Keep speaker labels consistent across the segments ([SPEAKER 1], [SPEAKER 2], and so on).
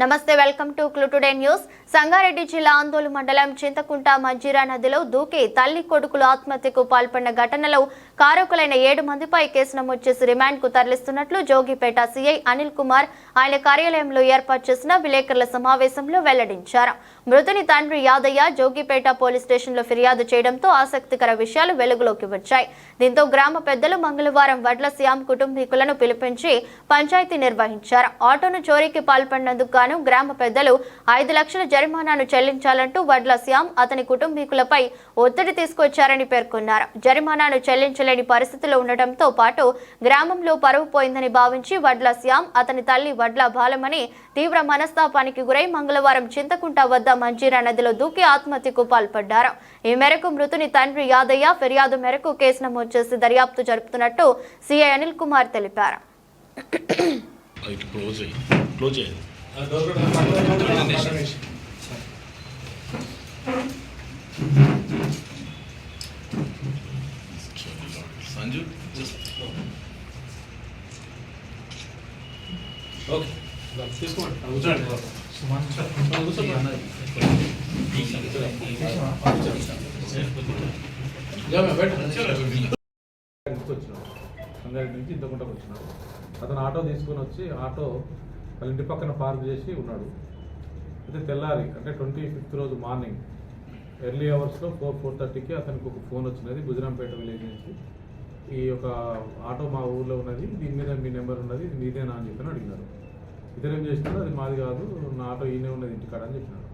[SPEAKER 1] నమస్తే welcome to clue today news. Sangareddy జిల్లా ఆందోళన మండలం చింతకుంట మంజీరా నదిలో దూకి తల్లి కొడుకులు ఆత్మహత్యకు పాల్పడిన ఘటనలో కారకులైన ఏడు మందిపై కేసు నమోదు చేసి రిమాండ్కు తరలిస్తున్నట్లు జోగిపేట సీఐ అనిల్ కుమార్ ఆయన కార్యాలయంలో ఏర్పాటు చేసిన విలేకరుల సమావేశంలో వెల్లడించారు. మృతుని తండ్రి యాదయ్య జోగిపేట పోలీస్ స్టేషన్లో ఫిర్యాదు చేయడంతో ఆసక్తికర విషయాలు వెలుగులోకి వచ్చాయి. దీంతో గ్రామ పెద్దలు మంగళవారం వడ్ల శ్యామ్ కుటుంబీకులను పిలిపించి పంచాయతీ నిర్వహించారు. ఆటోను చోరీకి పాల్పడినందుకు గాను గ్రామ పెద్దలు ఐదు లక్షల జరిమానాను చెల్లించాలంటూ వడ్ల శ్యామ్ అతని కుటుంబీకులపై ఒత్తిడి తీసుకొచ్చారని పేర్కొన్నారు. జరిమానాను చెల్లించలేని పరిస్థితిలో ఉండటంతో పాటు గ్రామంలో పరువు పోయిందని భావించి వడ్ల శ్యామ్ అతని తల్లి వడ్ల బాలమని తీవ్ర మనస్తాపానికి గురై మంగళవారం చింతకుంట వద్ద మంజీరా నదిలో దూకి ఆత్మహత్యకు పాల్పడ్డారు. ఈ మేరకు మృతుని తండ్రి యాదయ్య ఫిర్యాదు మేరకు కేసు నమోదు చేసి దర్యాప్తు జరుపుతున్నట్టు సీఐ అనిల్ కుమార్ తెలిపారు.
[SPEAKER 2] Close close Sanju
[SPEAKER 3] okay Sangareddy నుంచి ఇంతకుంటకు వచ్చినాడు. అతను ఆటో తీసుకొని వచ్చి ఆటో వాళ్ళ ఇంటి పక్కన పార్క్ చేసి ఉన్నాడు. అయితే తెల్లారి అంటే ట్వంటీ ఫిఫ్త్ రోజు మార్నింగ్ ఎర్లీ అవర్స్లో ఫోర్ ఫోర్ థర్టీకి అతనికి ఒక ఫోన్ వచ్చినది గుజరాంపేట విలేజ్ నుంచి. ఈ యొక్క ఆటో మా ఊర్లో ఉన్నది. దీని మీద మీ నెంబర్ ఉన్నది. ఇది మీదేనా అని చెప్పి అడిగినారు. ఇతను ఏం చేసినాడు? అది మాది కాదు. నా ఆటో ఈయనే ఉన్నది ఇంటికాడ అని చెప్పినాడు.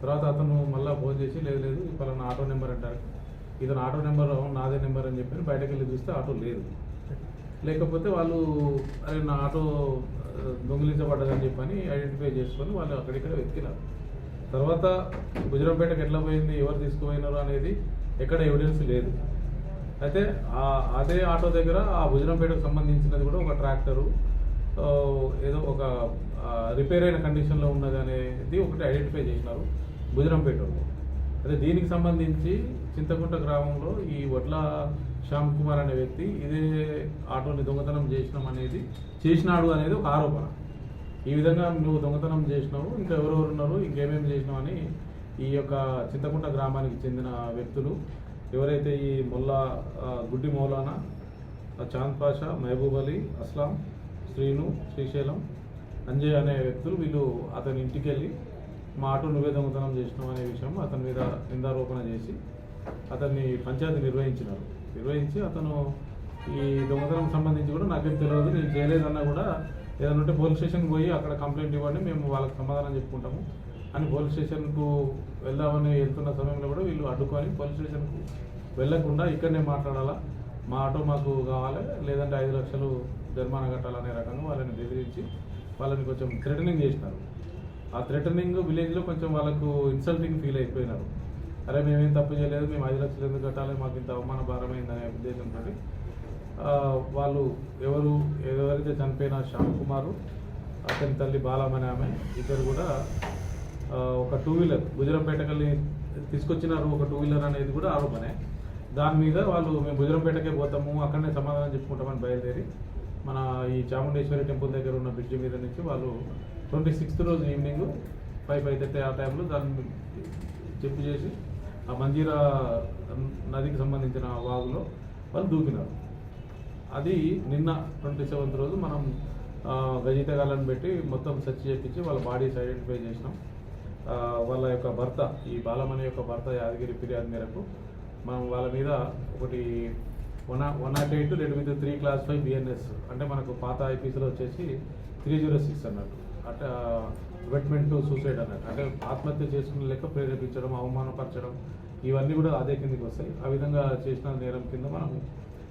[SPEAKER 3] తర్వాత అతను మళ్ళీ ఫోన్ చేసి లేదు లేదు పలానా ఆటో నెంబర్ అంటారు. ఇతను ఆటో నెంబర్ నాదే నెంబర్ అని చెప్పి బయటకు వెళ్ళి చూస్తే ఆటో లేదు. లేకపోతే వాళ్ళు అరే నా ఆటో దొంగిలించబడ్డదని చెప్పని ఐడెంటిఫై చేసుకొని వాళ్ళు అక్కడిక్కడ వెతికినారు. తర్వాత గుజరాంపేటకి ఎట్లా పోయింది? ఎవరు తీసుకుపోయినారు? అనేది ఎక్కడ ఎవిడెన్స్ లేదు. అయితే ఆ అదే ఆటో దగ్గర ఆ గుజరాంపేటకు సంబంధించినది కూడా ఒక ట్రాక్టరు ఏదో ఒక రిపేర్ అయిన కండిషన్లో ఉన్నది అనేది ఒకటి ఐడెంటిఫై చేసినారు గుజరాంపేట అయితే దీనికి సంబంధించి చింతకుంట గ్రామంలో ఈ వడ్ల శ్యామ్ కుమార్ అనే వ్యక్తి ఇదే ఆటోని దొంగతనం చేసినాం అనేది చేసినాడు అనేది ఒక ఆరోపణ. ఈ విధంగా నువ్వు దొంగతనం చేసినావు ఇంకా ఎవరెవరు ఉన్నారు ఇంకేమేమి చేసినావు అని ఈ యొక్క చింతకుంట గ్రామానికి చెందిన వ్యక్తులు ఎవరైతే ఈ మొల్లా గుడ్డి మౌలానా చాంద్ పాషా మహబూబ్ అలీ అస్లాం శ్రీను శ్రీశైలం అంజయ్ అనే వ్యక్తులు వీళ్ళు అతని ఇంటికి వెళ్ళి మా ఆటో నువ్వే దొంగతనం చేసినాం అనే విషయం అతని మీద నిందారోపణ చేసి అతన్ని పంచాయతీ నిర్వహించినారు. నిర్వహించి అతను ఈ దొంగతనం సంబంధించి కూడా నాకేం తెలియదు నేను చేయలేదన్నా కూడా ఏదైనా ఉంటే పోలీస్ స్టేషన్కి పోయి అక్కడ కంప్లైంట్ ఇవ్వండి మేము వాళ్ళకి సమాధానం చెప్పుకుంటాము. అని పోలీస్ స్టేషన్కు వెళ్దామని వెళ్తున్న సమయంలో కూడా వీళ్ళు అడ్డుకొని పోలీస్ స్టేషన్కు వెళ్ళకుండా ఇక్కడనే మాట్లాడాలా? మా ఆటో మాకు కావాలి లేదంటే ఐదు లక్షలు జరిమానా కట్టాలనే రకంగా వాళ్ళని బెదిరించి వాళ్ళని కొంచెం థ్రెటనింగ్ చేసినారు. ఆ థ్రెటనింగ్ విలేజ్లో కొంచెం వాళ్ళకు ఇన్సల్టింగ్ ఫీల్ అయిపోయినారు. అరే మేమేం తప్పు చేయలేదు మేము ఐదు లక్షలు ఎందుకు కట్టాలి మాకు ఇంత అవమాన భారమైందనే ఉద్దేశంతో వాళ్ళు ఎవరు ఎవరైతే చనిపోయిన శ్యామ్ కుమారు అతని తల్లి బాలమని ఆమె ఇద్దరు కూడా ఒక టూ వీలర్ గుజరంపేటకెళ్ళి తీసుకొచ్చినారు ఒక టూ వీలర్ అనేది కూడా ఆరోపణే. దాని మీద వాళ్ళు మేము గుజరంపేటకే పోతాము అక్కడనే సమాధానం చెప్పుకుంటామని బయలుదేరి మన ఈ చాముండేశ్వరి టెంపుల్ దగ్గర ఉన్న బ్రిడ్జ్ మీద నుంచి వాళ్ళు ట్వంటీ సిక్స్త్ రోజు ఈవినింగ్ ఫైవ్ ఫైవ్ థర్టీ ఆ టైంలో దాన్ని చెప్పు చేసి ఆ మంజీరా నదికి సంబంధించిన వాగులో వాళ్ళు దూకినారు. అది నిన్న ట్వంటీ సెవెంత్ రోజు మనం ఆ, గజితగాళ్ళని పెట్టి మొత్తం సెర్చ్ చేయించి వాళ్ళ బాడీస్ ఐడెంటిఫై చేసినాం. వాళ్ళ యొక్క భర్త ఈ బాలమణి యొక్క భర్త యాదగిరి ఫిర్యాదు మేరకు మనం వాళ్ళ మీద ఒకటి వన్ వన్ నాట్ ఎయిట్ రెండు మీద త్రీ క్లాస్ ఫైవ్ బిఎన్ఎస్ అంటే మనకు పాత ఐపీసీలో వచ్చేసి త్రీ జీరో సిక్స్ అన్నట్టు. అంటే వెట్మెంట్ టు సూసైడ్ అన్నట్టు. అంటే ఆత్మహత్య చేసుకునే లెక్క ప్రేరేపించడం అవమానపరచడం ఇవన్నీ కూడా అదే కిందకి వస్తాయి. ఆ విధంగా చేసిన నేరం కింద మనం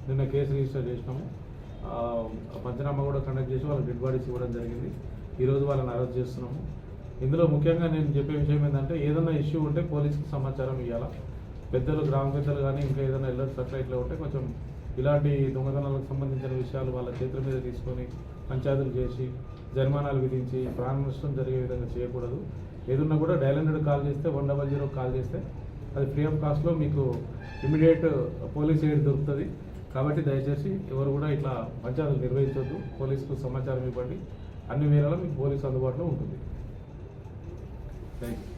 [SPEAKER 3] నిన్న కేసు రిజిస్టర్ చేసినాము. పంచనామా కూడా కండక్ట్ చేసి వాళ్ళకి డెడ్ బాడీస్ ఇవ్వడం జరిగింది. ఈరోజు వాళ్ళని అరెస్ట్ చేస్తున్నాము. ఇందులో ముఖ్యంగా నేను చెప్పే విషయం ఏంటంటే ఏదైనా ఇష్యూ ఉంటే పోలీస్కి సమాచారం ఇవ్వాలా పెద్దలు గ్రామ పెద్దలు కానీ ఇంకా ఏదైనా ఎల్లర్స్ అట్లా ఇట్లా ఉంటే కొంచెం ఇలాంటి దొంగతనాలకు సంబంధించిన విషయాలు వాళ్ళ చేతుల మీద తీసుకొని పంచాయతీలు చేసి జరిమానాలు విధించి ప్రాణ నష్టం జరిగే విధంగా చేయకూడదు. ఏదన్నా కూడా డైల్ హండ్రెడ్ కాల్ చేస్తే వన్ డబల్ జీరో కాల్ చేస్తే అది ఫ్రీ ఆఫ్ కాస్ట్లో మీకు ఇమీడియట్ పోలీస్ ఎయిడ్ దొరుకుతుంది. కాబట్టి దయచేసి ఎవరు కూడా ఇట్లా పంచాయతీలు నిర్వహించొద్దు. పోలీసుకు సమాచారం ఇవ్వండి. అన్ని వేళలా మీకు పోలీసు అందుబాటులో ఉంటుంది. Thank you.